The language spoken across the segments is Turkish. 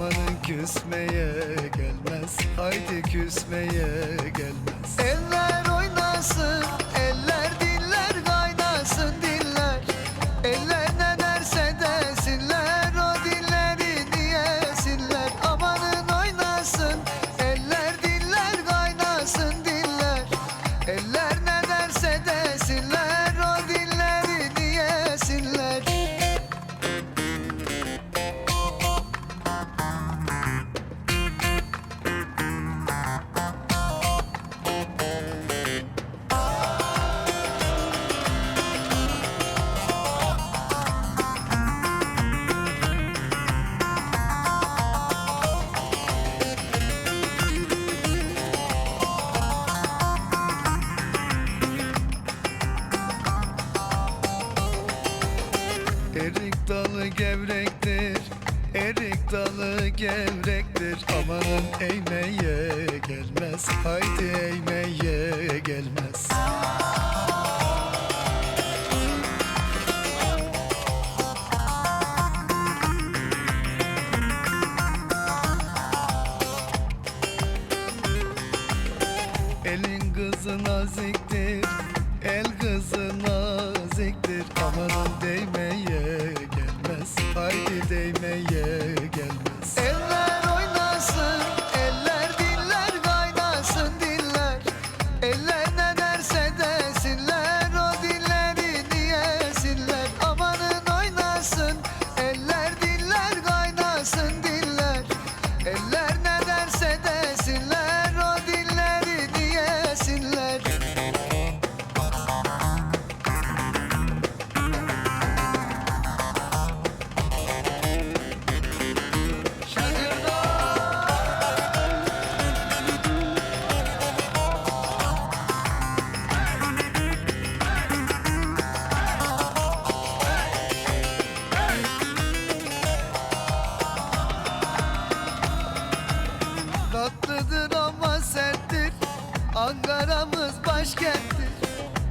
Amanın küsmeye gelmez. Haydi küsmeye gelmez. Eller oynasın dalı gevrektir. Amanın eğmeye gelmez. Haydi eğmeye gelmez. Elin kızı naziktir. El kızı naziktir. Amanın değmeye gelmez. Haydi değmeye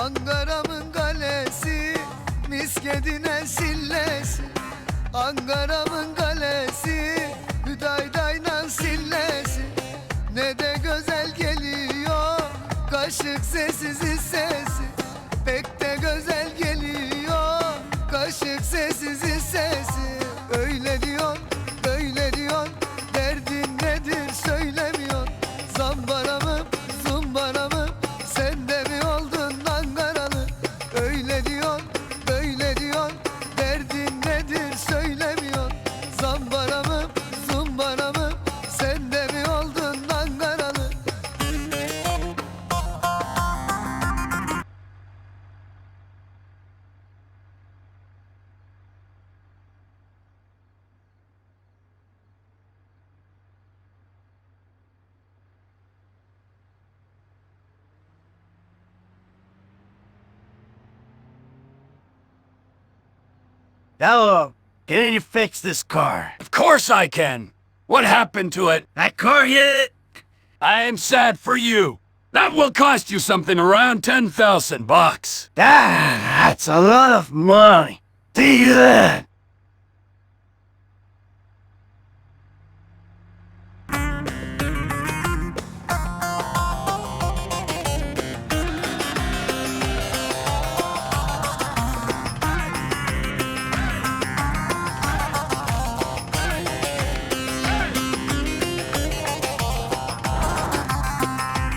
Ankara'mın kalesi Miskedine sillesi. Ankara'mın kalesi Hüdaydayla sillesi. Ne de güzel geliyor Kaşık sessiz Öyle Hello. Can you fix this car? Of course I can. What happened to it? That car hit. I am sad for you. That will cost you something around 10,000 bucks. Ah, That's a lot of money. See you then.